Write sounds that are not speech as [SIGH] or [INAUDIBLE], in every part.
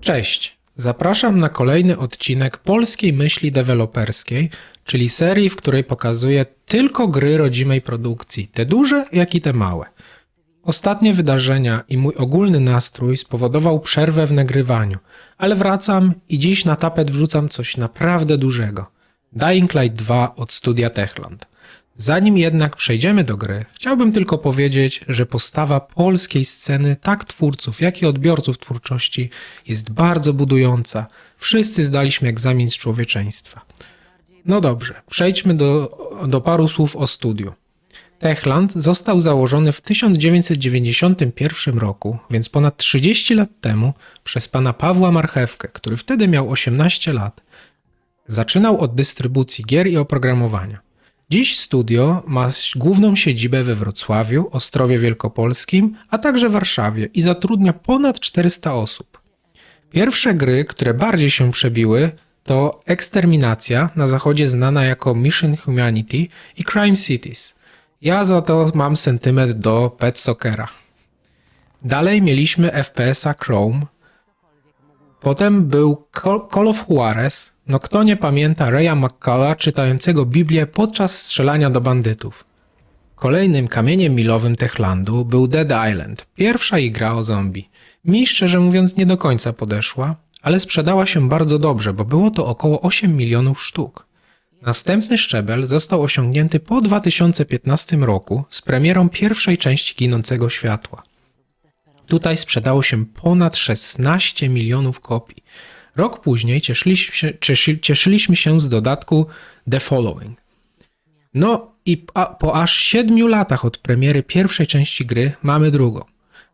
Cześć! Zapraszam na kolejny odcinek polskiej myśli deweloperskiej, czyli serii, w której pokazuję tylko gry rodzimej produkcji, te duże, jak i te małe. Ostatnie wydarzenia i mój ogólny nastrój spowodował przerwę w nagrywaniu, ale wracam i dziś na tapet wrzucam coś naprawdę dużego. Dying Light 2 od studia Techland. Zanim jednak przejdziemy do gry, chciałbym tylko powiedzieć, że postawa polskiej sceny, tak twórców, jak i odbiorców twórczości, jest bardzo budująca. Wszyscy zdaliśmy egzamin z człowieczeństwa. No dobrze, przejdźmy do, do paru słów o studiu. Techland został założony w 1991 roku, więc ponad 30 lat temu, przez pana Pawła Marchewkę, który wtedy miał 18 lat. Zaczynał od dystrybucji gier i oprogramowania. Dziś studio ma główną siedzibę we Wrocławiu, Ostrowie Wielkopolskim, a także Warszawie i zatrudnia ponad 400 osób. Pierwsze gry, które bardziej się przebiły, to Eksterminacja, na zachodzie znana jako Mission Humanity i Crime Cities. Ja za to mam sentyment do Pet Soccera. Dalej mieliśmy FPS-a Chrome, Potem był Call of Juarez. No kto nie pamięta Raya McCalla czytającego Biblię podczas strzelania do bandytów. Kolejnym kamieniem milowym Techlandu był Dead Island, pierwsza ich gra o zombie. Mi szczerze mówiąc nie do końca podeszła, ale sprzedała się bardzo dobrze, bo było to około 8 milionów sztuk. Następny szczebel został osiągnięty po 2015 roku z premierą pierwszej części Ginącego Światła. Tutaj sprzedało się ponad 16 milionów kopii. Rok później cieszyliśmy się, cieszy, cieszyliśmy się z dodatku The Following. No i po aż 7 latach od premiery pierwszej części gry mamy drugą.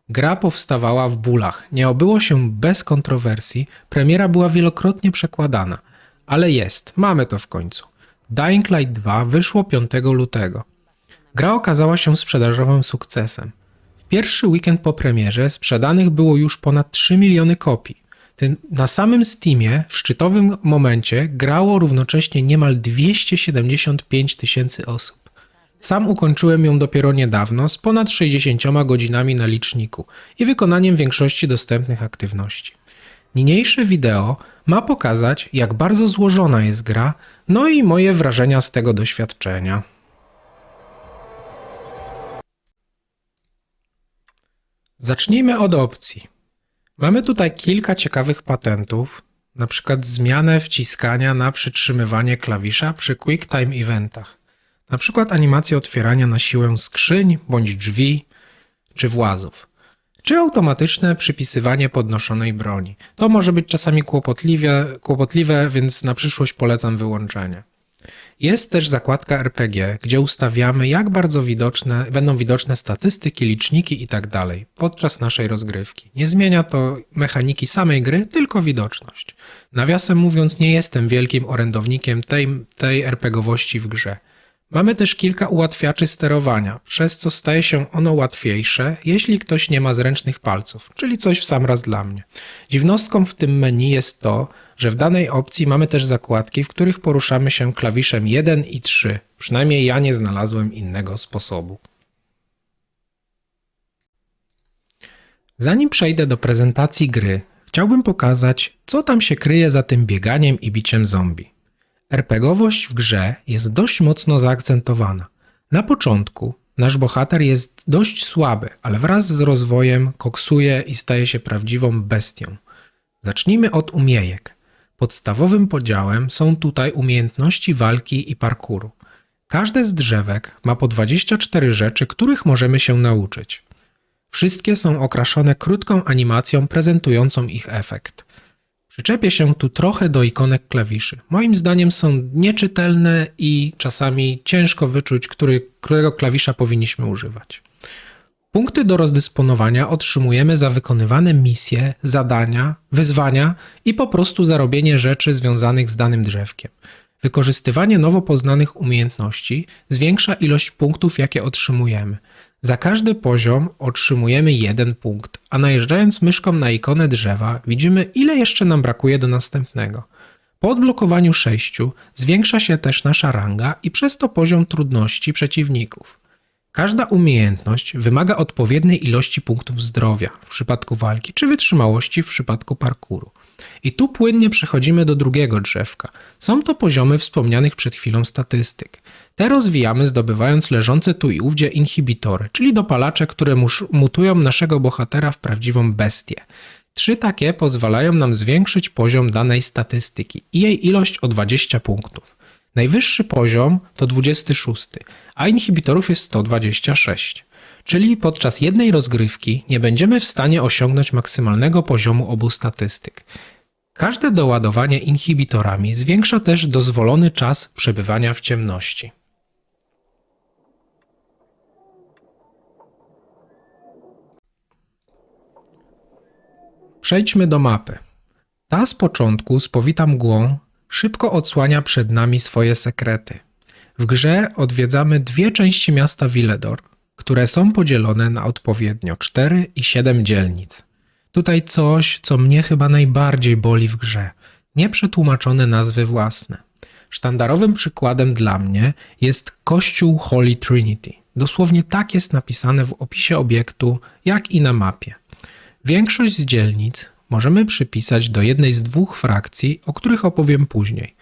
Gra powstawała w bólach, nie obyło się bez kontrowersji, premiera była wielokrotnie przekładana. Ale jest, mamy to w końcu. Dying Light 2 wyszło 5 lutego. Gra okazała się sprzedażowym sukcesem. Pierwszy weekend po premierze sprzedanych było już ponad 3 miliony kopii. Na samym Steamie w szczytowym momencie grało równocześnie niemal 275 tysięcy osób. Sam ukończyłem ją dopiero niedawno z ponad 60 godzinami na liczniku i wykonaniem większości dostępnych aktywności. Niniejsze wideo ma pokazać, jak bardzo złożona jest gra, no i moje wrażenia z tego doświadczenia. Zacznijmy od opcji. Mamy tutaj kilka ciekawych patentów, na przykład zmianę wciskania na przytrzymywanie klawisza przy QuickTime eventach, na przykład animację otwierania na siłę skrzyń bądź drzwi czy włazów, czy automatyczne przypisywanie podnoszonej broni. To może być czasami kłopotliwe, kłopotliwe więc na przyszłość polecam wyłączenie. Jest też zakładka RPG, gdzie ustawiamy, jak bardzo widoczne, będą widoczne statystyki, liczniki itd. podczas naszej rozgrywki. Nie zmienia to mechaniki samej gry, tylko widoczność. Nawiasem mówiąc, nie jestem wielkim orędownikiem tej, tej RPGowości w grze. Mamy też kilka ułatwiaczy sterowania, przez co staje się ono łatwiejsze, jeśli ktoś nie ma zręcznych palców, czyli coś w sam raz dla mnie. Dziwnostką w tym menu jest to, że w danej opcji mamy też zakładki, w których poruszamy się klawiszem 1 i 3. Przynajmniej ja nie znalazłem innego sposobu. Zanim przejdę do prezentacji gry, chciałbym pokazać, co tam się kryje za tym bieganiem i biciem zombie. RPGowość w grze jest dość mocno zaakcentowana. Na początku nasz bohater jest dość słaby, ale wraz z rozwojem koksuje i staje się prawdziwą bestią. Zacznijmy od umiejek. Podstawowym podziałem są tutaj umiejętności walki i parkouru. Każde z drzewek ma po 24 rzeczy, których możemy się nauczyć. Wszystkie są okraszone krótką animacją prezentującą ich efekt. Przyczepię się tu trochę do ikonek klawiszy. Moim zdaniem są nieczytelne i czasami ciężko wyczuć, który, którego klawisza powinniśmy używać. Punkty do rozdysponowania otrzymujemy za wykonywane misje, zadania, wyzwania i po prostu za robienie rzeczy związanych z danym drzewkiem. Wykorzystywanie nowo poznanych umiejętności zwiększa ilość punktów, jakie otrzymujemy. Za każdy poziom otrzymujemy jeden punkt, a najeżdżając myszką na ikonę drzewa widzimy ile jeszcze nam brakuje do następnego. Po odblokowaniu 6 zwiększa się też nasza ranga i przez to poziom trudności przeciwników. Każda umiejętność wymaga odpowiedniej ilości punktów zdrowia w przypadku walki, czy wytrzymałości w przypadku parkouru. I tu płynnie przechodzimy do drugiego drzewka. Są to poziomy wspomnianych przed chwilą statystyk. Te rozwijamy zdobywając leżące tu i ówdzie inhibitory, czyli dopalacze, które mutują naszego bohatera w prawdziwą bestię. Trzy takie pozwalają nam zwiększyć poziom danej statystyki i jej ilość o 20 punktów. Najwyższy poziom to 26, a inhibitorów jest 126. Czyli podczas jednej rozgrywki nie będziemy w stanie osiągnąć maksymalnego poziomu obu statystyk. Każde doładowanie inhibitorami zwiększa też dozwolony czas przebywania w ciemności. Przejdźmy do mapy. Ta z początku, spowita mgłą, szybko odsłania przed nami swoje sekrety. W grze odwiedzamy dwie części miasta Villedor, które są podzielone na odpowiednio 4 i 7 dzielnic. Tutaj coś, co mnie chyba najbardziej boli w grze. Nieprzetłumaczone nazwy własne. Sztandarowym przykładem dla mnie jest Kościół Holy Trinity. Dosłownie tak jest napisane w opisie obiektu, jak i na mapie. Większość z dzielnic możemy przypisać do jednej z dwóch frakcji, o których opowiem później.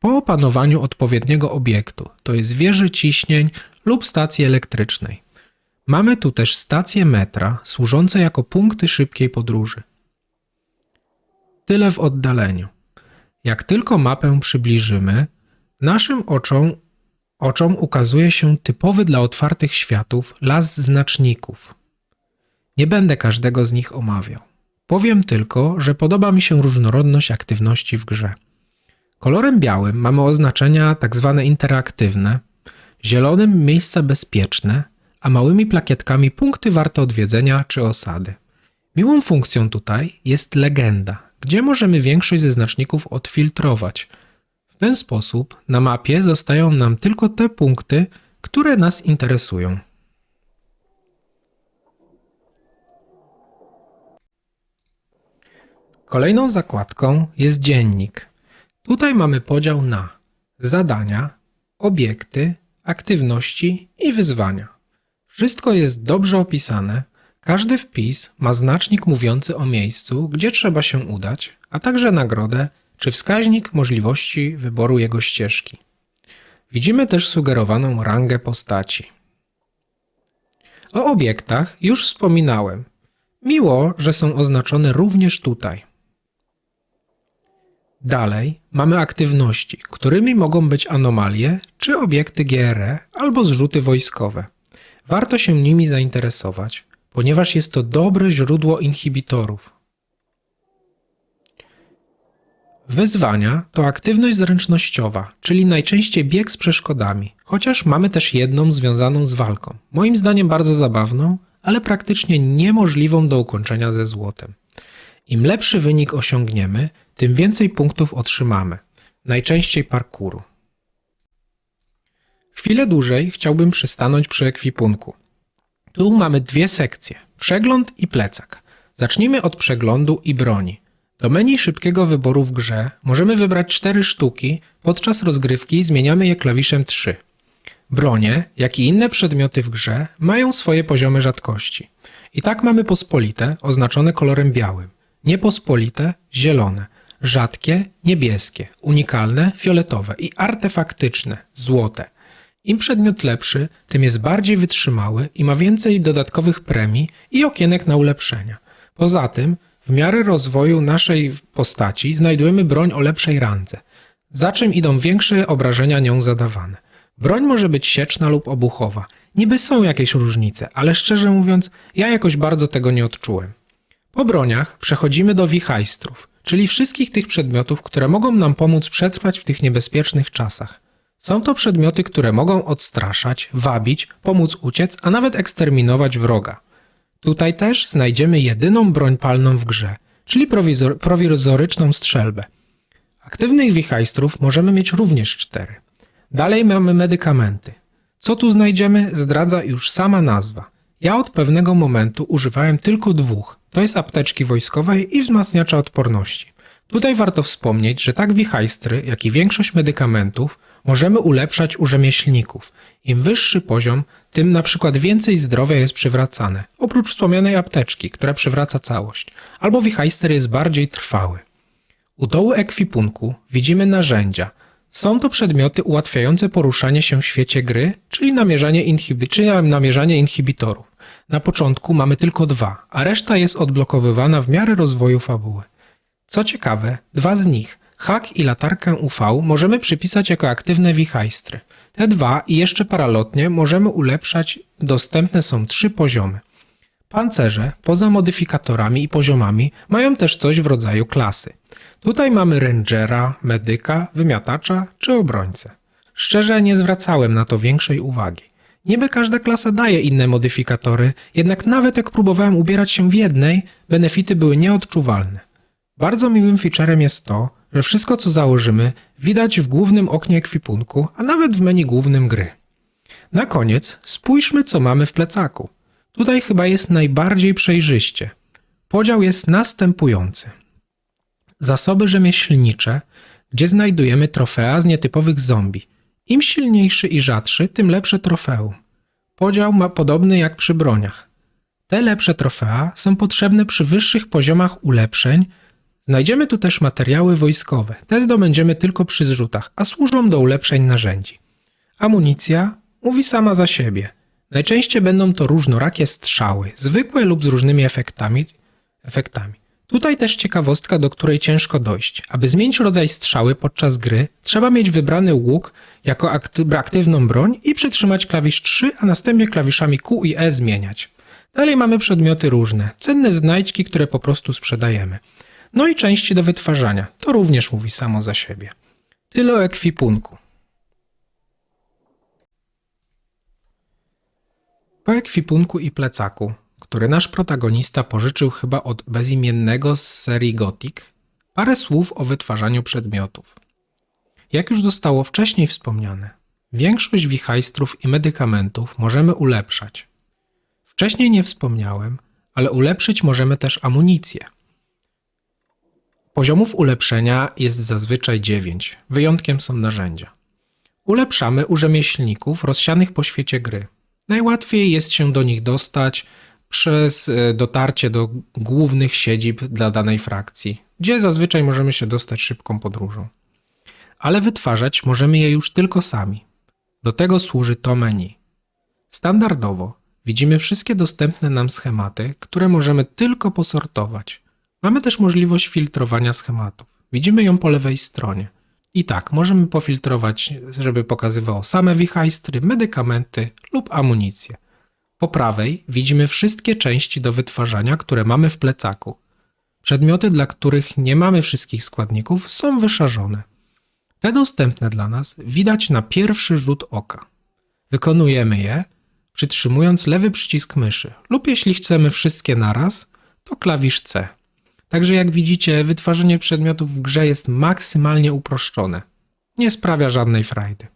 Po opanowaniu odpowiedniego obiektu, to jest wieży ciśnień lub stacji elektrycznej. Mamy tu też stacje metra służące jako punkty szybkiej podróży. Tyle w oddaleniu. Jak tylko mapę przybliżymy, naszym oczom, oczom ukazuje się typowy dla otwartych światów las znaczników. Nie będę każdego z nich omawiał. Powiem tylko, że podoba mi się różnorodność aktywności w grze. Kolorem białym mamy oznaczenia tzw. interaktywne, zielonym miejsca bezpieczne, a małymi plakietkami punkty warte odwiedzenia czy osady. Miłą funkcją tutaj jest legenda, gdzie możemy większość ze znaczników odfiltrować. W ten sposób na mapie zostają nam tylko te punkty, które nas interesują. Kolejną zakładką jest dziennik. Tutaj mamy podział na zadania, obiekty, aktywności i wyzwania. Wszystko jest dobrze opisane. Każdy wpis ma znacznik mówiący o miejscu, gdzie trzeba się udać, a także nagrodę czy wskaźnik możliwości wyboru jego ścieżki. Widzimy też sugerowaną rangę postaci. O obiektach już wspominałem. Miło, że są oznaczone również tutaj. Dalej mamy aktywności, którymi mogą być anomalie czy obiekty GRE albo zrzuty wojskowe. Warto się nimi zainteresować, ponieważ jest to dobre źródło inhibitorów. Wyzwania to aktywność zręcznościowa, czyli najczęściej bieg z przeszkodami, chociaż mamy też jedną związaną z walką. Moim zdaniem bardzo zabawną, ale praktycznie niemożliwą do ukończenia ze złotem. Im lepszy wynik osiągniemy, tym więcej punktów otrzymamy, najczęściej parkuru. Chwilę dłużej chciałbym przystanąć przy ekwipunku. Tu mamy dwie sekcje: przegląd i plecak. Zacznijmy od przeglądu i broni. Do menu szybkiego wyboru w grze możemy wybrać cztery sztuki, podczas rozgrywki zmieniamy je klawiszem 3. Bronie, jak i inne przedmioty w grze mają swoje poziomy rzadkości. I tak mamy pospolite, oznaczone kolorem białym, niepospolite, zielone, rzadkie, niebieskie, unikalne, fioletowe i artefaktyczne, złote. Im przedmiot lepszy, tym jest bardziej wytrzymały i ma więcej dodatkowych premii i okienek na ulepszenia. Poza tym, w miarę rozwoju naszej postaci znajdujemy broń o lepszej randze, za czym idą większe obrażenia nią zadawane. Broń może być sieczna lub obuchowa. Niby są jakieś różnice, ale szczerze mówiąc, ja jakoś bardzo tego nie odczułem. Po broniach przechodzimy do wichajstrów, czyli wszystkich tych przedmiotów, które mogą nam pomóc przetrwać w tych niebezpiecznych czasach. Są to przedmioty, które mogą odstraszać, wabić, pomóc uciec, a nawet eksterminować wroga. Tutaj też znajdziemy jedyną broń palną w grze, czyli prowizor- prowizoryczną strzelbę. Aktywnych wichajstrów możemy mieć również cztery. Dalej mamy medykamenty. Co tu znajdziemy, zdradza już sama nazwa. Ja od pewnego momentu używałem tylko dwóch, to jest apteczki wojskowej i wzmacniacza odporności. Tutaj warto wspomnieć, że tak wichajstry, jak i większość medykamentów możemy ulepszać u rzemieślników. Im wyższy poziom, tym na przykład więcej zdrowia jest przywracane, oprócz wspomnianej apteczki, która przywraca całość, albo wichajster jest bardziej trwały. U dołu ekwipunku widzimy narzędzia. Są to przedmioty ułatwiające poruszanie się w świecie gry, czyli namierzanie, inhibi- czy namierzanie inhibitorów. Na początku mamy tylko dwa, a reszta jest odblokowywana w miarę rozwoju fabuły. Co ciekawe, dwa z nich, hak i latarkę UV, możemy przypisać jako aktywne wichajstry. Te dwa i jeszcze paralotnie możemy ulepszać, dostępne są trzy poziomy. Pancerze, poza modyfikatorami i poziomami, mają też coś w rodzaju klasy. Tutaj mamy rangera, medyka, wymiatacza czy obrońcę. Szczerze nie zwracałem na to większej uwagi. Niby każda klasa daje inne modyfikatory, jednak nawet jak próbowałem ubierać się w jednej, benefity były nieodczuwalne. Bardzo miłym featurem jest to, że wszystko co założymy widać w głównym oknie ekwipunku, a nawet w menu głównym gry. Na koniec spójrzmy co mamy w plecaku. Tutaj chyba jest najbardziej przejrzyście. Podział jest następujący. Zasoby rzemieślnicze, gdzie znajdujemy trofea z nietypowych zombie. Im silniejszy i rzadszy, tym lepsze trofeum. Podział ma podobny jak przy broniach. Te lepsze trofea są potrzebne przy wyższych poziomach ulepszeń. Znajdziemy tu też materiały wojskowe. Te zdobędziemy tylko przy zrzutach, a służą do ulepszeń narzędzi. Amunicja mówi sama za siebie. Najczęściej będą to różnorakie strzały, zwykłe lub z różnymi efektami. efektami. Tutaj też ciekawostka, do której ciężko dojść. Aby zmienić rodzaj strzały podczas gry, trzeba mieć wybrany łuk jako akty- aktywną broń i przytrzymać klawisz 3, a następnie klawiszami Q i E zmieniać. Dalej mamy przedmioty różne, cenne znajdźki, które po prostu sprzedajemy. No i części do wytwarzania. To również mówi samo za siebie. Tyle o ekwipunku. Po ekwipunku i plecaku, który nasz protagonista pożyczył chyba od bezimiennego z serii Gothic, parę słów o wytwarzaniu przedmiotów. Jak już zostało wcześniej wspomniane, większość wichajstrów i medykamentów możemy ulepszać. Wcześniej nie wspomniałem, ale ulepszyć możemy też amunicję. Poziomów ulepszenia jest zazwyczaj 9, wyjątkiem są narzędzia. Ulepszamy u rzemieślników rozsianych po świecie gry. Najłatwiej jest się do nich dostać przez e, dotarcie do głównych siedzib dla danej frakcji, gdzie zazwyczaj możemy się dostać szybką podróżą. Ale wytwarzać możemy je już tylko sami. Do tego służy to menu. Standardowo widzimy wszystkie dostępne nam schematy, które możemy tylko posortować. Mamy też możliwość filtrowania schematów. Widzimy ją po lewej stronie. I tak, możemy pofiltrować, żeby pokazywało same wichajstry, medykamenty lub amunicję. Po prawej widzimy wszystkie części do wytwarzania, które mamy w plecaku. Przedmioty, dla których nie mamy wszystkich składników, są wyszarzone. Te dostępne dla nas widać na pierwszy rzut oka. Wykonujemy je przytrzymując lewy przycisk myszy, lub jeśli chcemy wszystkie naraz, to klawisz C. Także jak widzicie, wytwarzanie przedmiotów w grze jest maksymalnie uproszczone. Nie sprawia żadnej frajdy.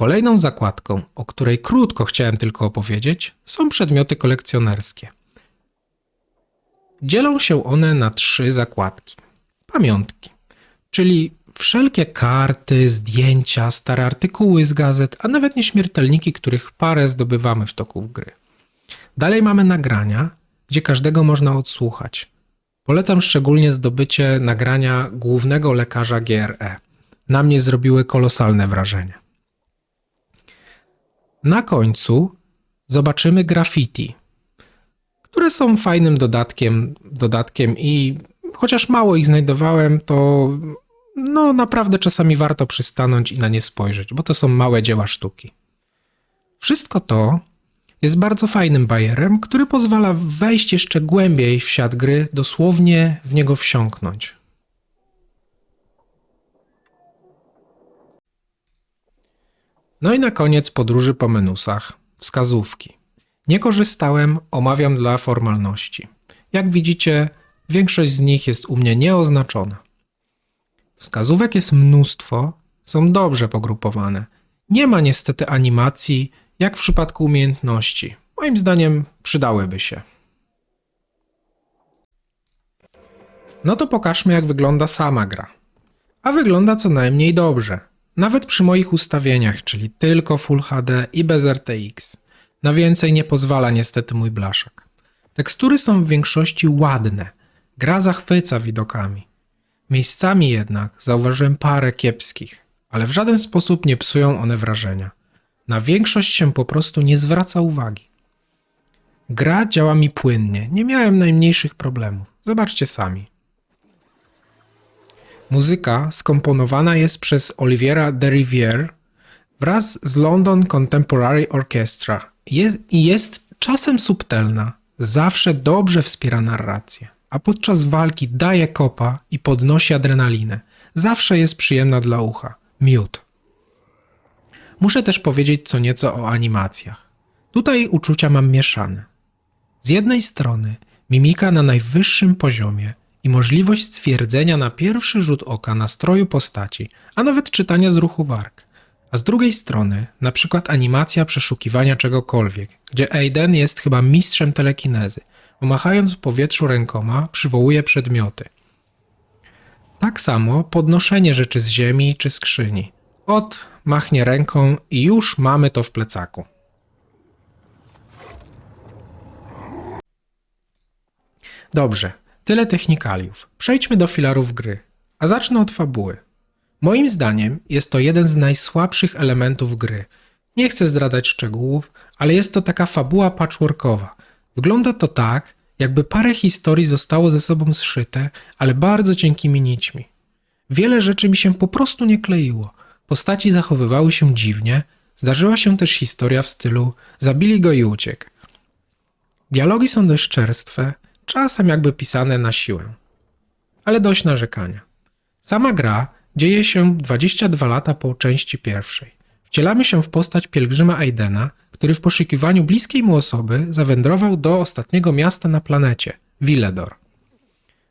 Kolejną zakładką, o której krótko chciałem tylko opowiedzieć, są przedmioty kolekcjonerskie. Dzielą się one na trzy zakładki. Pamiątki, czyli wszelkie karty, zdjęcia, stare artykuły z gazet, a nawet nieśmiertelniki, których parę zdobywamy w toku gry. Dalej mamy nagrania, gdzie każdego można odsłuchać. Polecam szczególnie zdobycie nagrania głównego lekarza GRE. Na mnie zrobiły kolosalne wrażenie. Na końcu zobaczymy graffiti, które są fajnym dodatkiem, dodatkiem i chociaż mało ich znajdowałem, to no naprawdę czasami warto przystanąć i na nie spojrzeć, bo to są małe dzieła sztuki. Wszystko to jest bardzo fajnym bajerem, który pozwala wejść jeszcze głębiej w świat gry, dosłownie w niego wsiąknąć. No i na koniec podróży po menusach, wskazówki. Nie korzystałem, omawiam dla formalności. Jak widzicie, większość z nich jest u mnie nieoznaczona. Wskazówek jest mnóstwo, są dobrze pogrupowane. Nie ma niestety animacji, jak w przypadku umiejętności. Moim zdaniem przydałyby się. No to pokażmy, jak wygląda sama gra. A wygląda co najmniej dobrze. Nawet przy moich ustawieniach, czyli tylko Full HD i bez RTX. Na więcej nie pozwala niestety mój blaszak. Tekstury są w większości ładne, gra zachwyca widokami. Miejscami jednak zauważyłem parę kiepskich, ale w żaden sposób nie psują one wrażenia. Na większość się po prostu nie zwraca uwagi. Gra działa mi płynnie, nie miałem najmniejszych problemów. Zobaczcie sami. Muzyka skomponowana jest przez Oliviera de Rivière wraz z London Contemporary Orchestra i jest czasem subtelna, zawsze dobrze wspiera narrację, a podczas walki daje kopa i podnosi adrenalinę. Zawsze jest przyjemna dla ucha. Miód. Muszę też powiedzieć co nieco o animacjach. Tutaj uczucia mam mieszane. Z jednej strony mimika na najwyższym poziomie i możliwość stwierdzenia na pierwszy rzut oka nastroju postaci, a nawet czytania z ruchu warg. A z drugiej strony, na przykład animacja przeszukiwania czegokolwiek, gdzie Aiden jest chyba mistrzem telekinezy, bo machając w powietrzu rękoma przywołuje przedmioty. Tak samo podnoszenie rzeczy z ziemi czy skrzyni. Ot, machnie ręką i już mamy to w plecaku. Dobrze, tyle technikaliów. Przejdźmy do filarów gry. A zacznę od fabuły. Moim zdaniem jest to jeden z najsłabszych elementów gry. Nie chcę zdradzać szczegółów, ale jest to taka fabuła patchworkowa. Wygląda to tak, jakby parę historii zostało ze sobą zszyte, ale bardzo cienkimi nićmi. Wiele rzeczy mi się po prostu nie kleiło. Postaci zachowywały się dziwnie, zdarzyła się też historia w stylu zabili go i uciekł. Dialogi są dość czerstwe, czasem jakby pisane na siłę. Ale dość narzekania. Sama gra dzieje się 22 lata po części pierwszej. Wcielamy się w postać pielgrzyma Aidena, który w poszukiwaniu bliskiej mu osoby zawędrował do ostatniego miasta na planecie Villedor.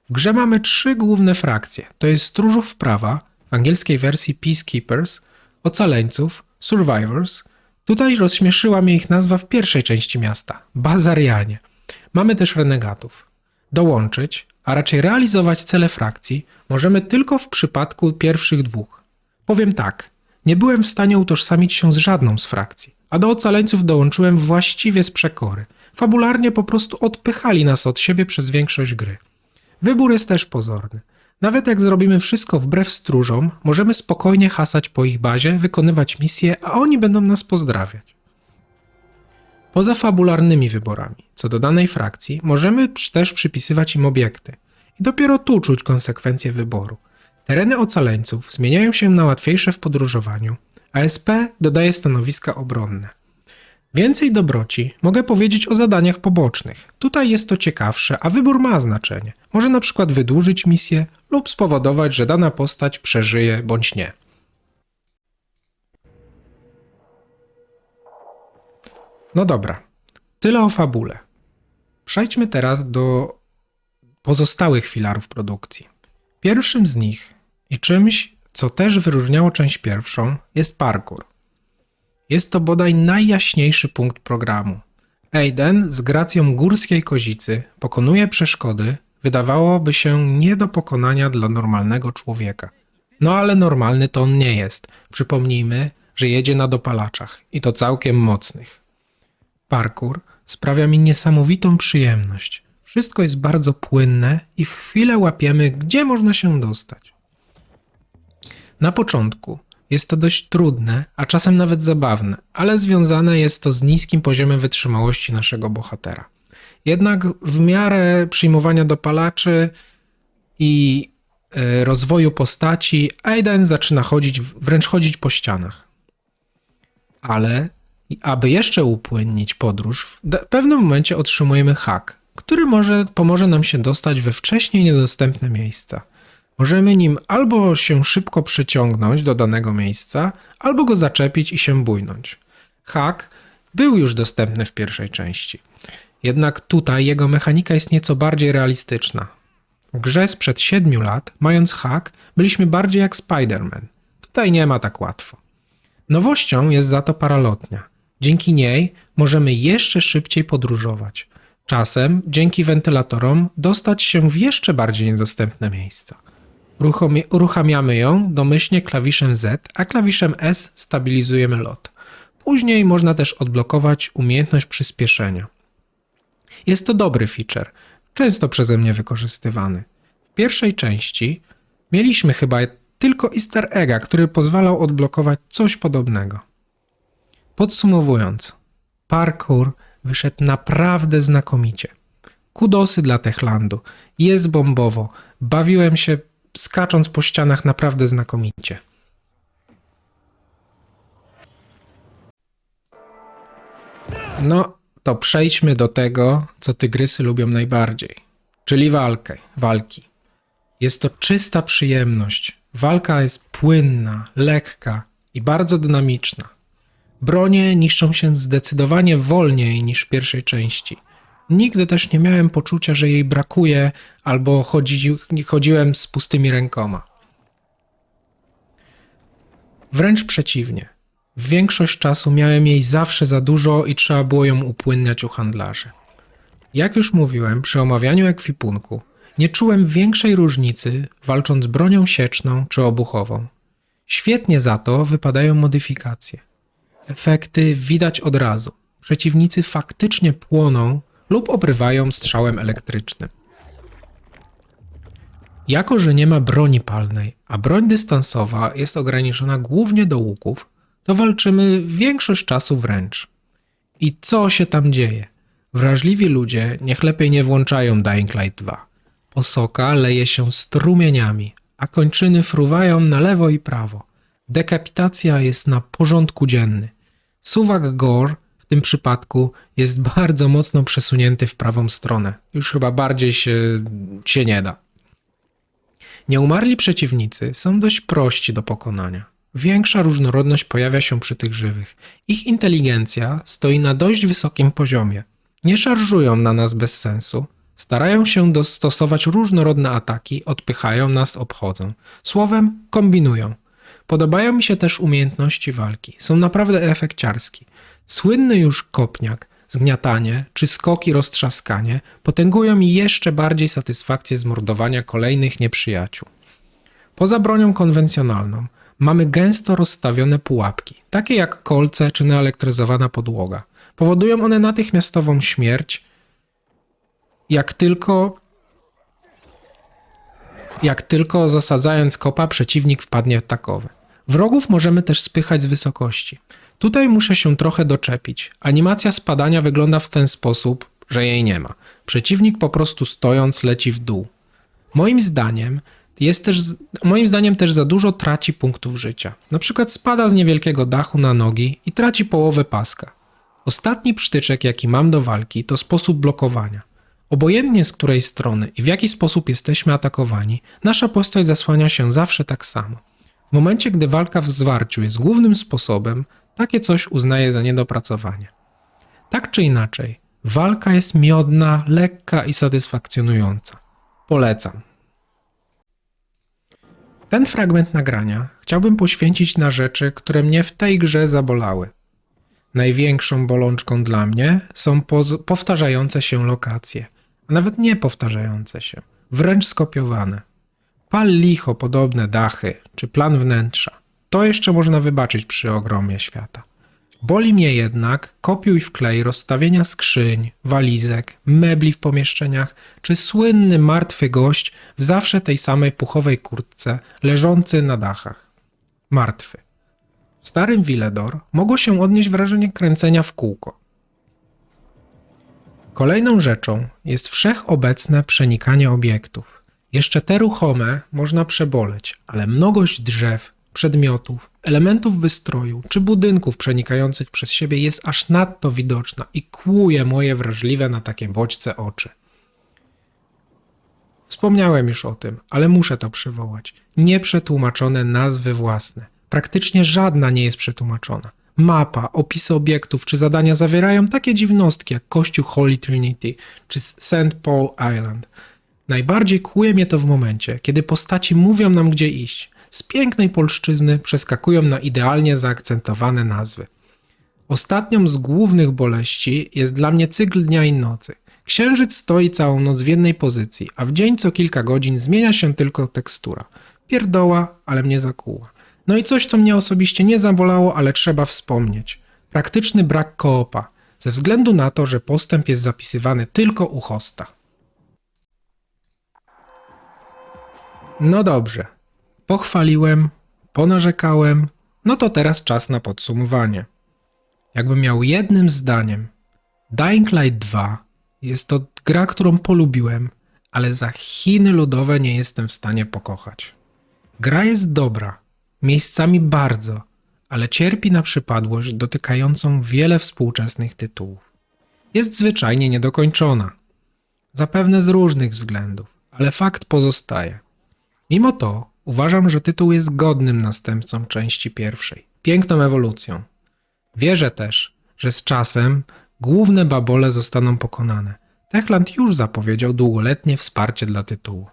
W grze mamy trzy główne frakcje, to jest Stróżów Prawa, w angielskiej wersji Peacekeepers, Ocaleńców, Survivors. Tutaj rozśmieszyła mnie ich nazwa w pierwszej części miasta, Bazarianie. Mamy też Renegatów. Dołączyć, a raczej realizować cele frakcji możemy tylko w przypadku pierwszych dwóch. Powiem tak, nie byłem w stanie utożsamić się z żadną z frakcji, a do ocaleńców dołączyłem właściwie z przekory. Fabularnie po prostu odpychali nas od siebie przez większość gry. Wybór jest też pozorny. Nawet jak zrobimy wszystko wbrew stróżom, możemy spokojnie hasać po ich bazie, wykonywać misje, a oni będą nas pozdrawiać. Poza fabularnymi wyborami, co do danej frakcji, możemy też przypisywać im obiekty. I dopiero tu czuć konsekwencje wyboru. Tereny ocaleńców zmieniają się na łatwiejsze w podróżowaniu, a SP dodaje stanowiska obronne. Więcej dobroci mogę powiedzieć o zadaniach pobocznych. Tutaj jest to ciekawsze, a wybór ma znaczenie. Może na przykład wydłużyć misję lub spowodować, że dana postać przeżyje bądź nie. No dobra, tyle o fabule. Przejdźmy teraz do pozostałych filarów produkcji. Pierwszym z nich i czymś, co też wyróżniało część pierwszą, jest parkour. Jest to bodaj najjaśniejszy punkt programu. Aiden z gracją górskiej kozicy pokonuje przeszkody, wydawałoby się nie do pokonania dla normalnego człowieka. No ale normalny to on nie jest. Przypomnijmy, że jedzie na dopalaczach i to całkiem mocnych. Parkour sprawia mi niesamowitą przyjemność. Wszystko jest bardzo płynne i w chwilę łapiemy, gdzie można się dostać. Na początku jest to dość trudne, a czasem nawet zabawne, ale związane jest to z niskim poziomem wytrzymałości naszego bohatera. Jednak w miarę przyjmowania dopalaczy i e, rozwoju postaci, Aiden zaczyna chodzić, wręcz chodzić po ścianach. Ale i aby jeszcze upłynnić podróż, w pewnym momencie otrzymujemy hak, który może pomoże nam się dostać we wcześniej niedostępne miejsca. Możemy nim albo się szybko przyciągnąć do danego miejsca, albo go zaczepić i się bójnąć. Hak był już dostępny w pierwszej części. Jednak tutaj jego mechanika jest nieco bardziej realistyczna. W grze sprzed 7 lat, mając hak, byliśmy bardziej jak Spider-Man. Tutaj nie ma tak łatwo. Nowością jest za to paralotnia. Dzięki niej możemy jeszcze szybciej podróżować. Czasem, dzięki wentylatorom, dostać się w jeszcze bardziej niedostępne miejsca. Uruchomie- Uruchamiamy ją domyślnie klawiszem Z, a klawiszem S stabilizujemy lot. Później można też odblokować umiejętność przyspieszenia. Jest to dobry feature, często przeze mnie wykorzystywany. W pierwszej części mieliśmy chyba tylko easter egga, który pozwalał odblokować coś podobnego. Podsumowując, parkour wyszedł naprawdę znakomicie. Kudosy dla Techlandu. Jest bombowo. Bawiłem się skacząc po ścianach naprawdę znakomicie. No, to przejdźmy do tego, co tygrysy lubią najbardziej, czyli walkę, walki. Jest to czysta przyjemność. Walka jest płynna, lekka i bardzo dynamiczna. Bronie niszczą się zdecydowanie wolniej niż w pierwszej części. Nigdy też nie miałem poczucia, że jej brakuje, albo chodzi, chodziłem z pustymi rękoma. Wręcz przeciwnie. W większość czasu miałem jej zawsze za dużo i trzeba było ją upłynniać u handlarzy. Jak już mówiłem, przy omawianiu ekwipunku nie czułem większej różnicy walcząc bronią sieczną czy obuchową. Świetnie za to wypadają modyfikacje. Efekty widać od razu. Przeciwnicy faktycznie płoną lub obrywają strzałem elektrycznym. Jako, że nie ma broni palnej, a broń dystansowa jest ograniczona głównie do łuków, to walczymy większość czasu wręcz. I co się tam dzieje? Wrażliwi ludzie niech lepiej nie włączają Dying Light 2. Posoka leje się strumieniami, a kończyny fruwają na lewo i prawo. Dekapitacja jest na porządku dzienny. Suwak gore w tym przypadku jest [LAUGHS] bardzo mocno przesunięty w prawą stronę. Już chyba bardziej się, się nie da. Nieumarli przeciwnicy są dość prości do pokonania. Większa różnorodność pojawia się przy tych żywych. Ich inteligencja stoi na dość wysokim poziomie. Nie szarżują na nas bez sensu. Starają się dostosować różnorodne ataki, odpychają nas, obchodzą. Słowem, kombinują. Podobają mi się też umiejętności walki. Są naprawdę efekciarskie. Słynny już kopniak, zgniatanie czy skoki roztrzaskanie potęgują mi jeszcze bardziej satysfakcję z mordowania kolejnych nieprzyjaciół. Poza bronią konwencjonalną mamy gęsto rozstawione pułapki, takie jak kolce czy naelektryzowana podłoga. Powodują one natychmiastową śmierć, jak tylko jak tylko zasadzając kopa przeciwnik wpadnie w takowy. Wrogów możemy też spychać z wysokości. Tutaj muszę się trochę doczepić. Animacja spadania wygląda w ten sposób, że jej nie ma. Przeciwnik po prostu stojąc leci w dół. Moim zdaniem jest też, moim zdaniem też za dużo traci punktów życia. Na przykład spada z niewielkiego dachu na nogi i traci połowę paska. Ostatni przytyczek, jaki mam do walki, to sposób blokowania. Obojętnie z której strony i w jaki sposób jesteśmy atakowani, nasza postać zasłania się zawsze tak samo. W momencie, gdy walka w zwarciu jest głównym sposobem, takie coś uznaję za niedopracowanie. Tak czy inaczej, walka jest miodna, lekka i satysfakcjonująca. Polecam. Ten fragment nagrania chciałbym poświęcić na rzeczy, które mnie w tej grze zabolały. Największą bolączką dla mnie są powtarzające się lokacje, a nawet nie powtarzające się, wręcz skopiowane. Pal licho podobne dachy czy plan wnętrza. To jeszcze można wybaczyć przy ogromie świata. Boli mnie jednak kopiuj wklej rozstawienia skrzyń, walizek, mebli w pomieszczeniach, czy słynny martwy gość w zawsze tej samej puchowej kurtce, leżący na dachach. Martwy. W starym Villedor mogło się odnieść wrażenie kręcenia w kółko. Kolejną rzeczą jest wszechobecne przenikanie obiektów. Jeszcze te ruchome można przeboleć, ale mnogość drzew, przedmiotów, elementów wystroju czy budynków przenikających przez siebie jest aż nadto widoczna i kłuje moje wrażliwe na takie bodźce oczy. Wspomniałem już o tym, ale muszę to przywołać. Nieprzetłumaczone nazwy własne. Praktycznie żadna nie jest przetłumaczona. Mapa, opisy obiektów czy zadania zawierają takie dziwnostki jak Kościół Holy Trinity czy St. Paul Island. Najbardziej kłuje mnie to w momencie, kiedy postaci mówią nam gdzie iść. Z pięknej polszczyzny przeskakują na idealnie zaakcentowane nazwy. Ostatnią z głównych boleści jest dla mnie cykl dnia i nocy. Księżyc stoi całą noc w jednej pozycji, a w dzień co kilka godzin zmienia się tylko tekstura. Pierdoła, ale mnie zakuła. No i coś, co mnie osobiście nie zabolało, ale trzeba wspomnieć. Praktyczny brak koopa, ze względu na to, że postęp jest zapisywany tylko u hosta. No dobrze. Pochwaliłem, ponarzekałem, no to teraz czas na podsumowanie. Jakbym miał jednym zdaniem, Dying Light 2 jest to gra, którą polubiłem, ale za Chiny ludowe nie jestem w stanie pokochać. Gra jest dobra, miejscami bardzo, ale cierpi na przypadłość dotykającą wiele współczesnych tytułów. Jest zwyczajnie niedokończona. Zapewne z różnych względów, ale fakt pozostaje. Mimo to uważam, że tytuł jest godnym następcą części pierwszej, piękną ewolucją. Wierzę też, że z czasem główne babole zostaną pokonane. Techland już zapowiedział długoletnie wsparcie dla tytułu.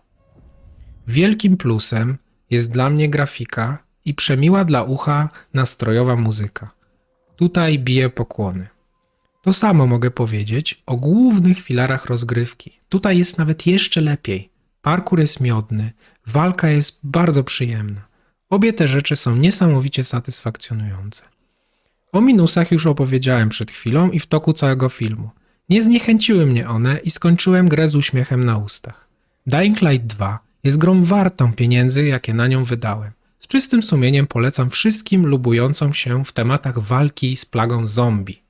Wielkim plusem jest dla mnie grafika i przemiła dla ucha nastrojowa muzyka. Tutaj biję pokłony. To samo mogę powiedzieć o głównych filarach rozgrywki. Tutaj jest nawet jeszcze lepiej. Parkour jest miodny, walka jest bardzo przyjemna. Obie te rzeczy są niesamowicie satysfakcjonujące. O minusach już opowiedziałem przed chwilą i w toku całego filmu. Nie zniechęciły mnie one i skończyłem grę z uśmiechem na ustach. Dying Light 2 jest grą wartą pieniędzy, jakie na nią wydałem. Z czystym sumieniem polecam wszystkim lubującym się w tematach walki z plagą zombie.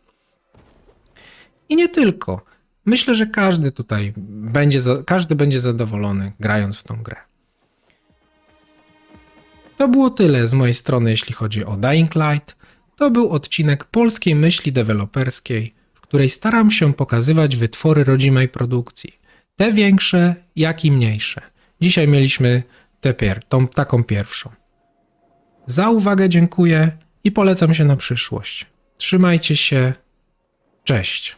I nie tylko. Myślę, że każdy tutaj będzie, każdy będzie zadowolony grając w tą grę. To było tyle z mojej strony, jeśli chodzi o Dying Light. To był odcinek polskiej myśli deweloperskiej, w której staram się pokazywać wytwory rodzimej produkcji. Te większe, jak i mniejsze. Dzisiaj mieliśmy tę pier- tą, taką pierwszą. Za uwagę dziękuję i polecam się na przyszłość. Trzymajcie się. Cześć.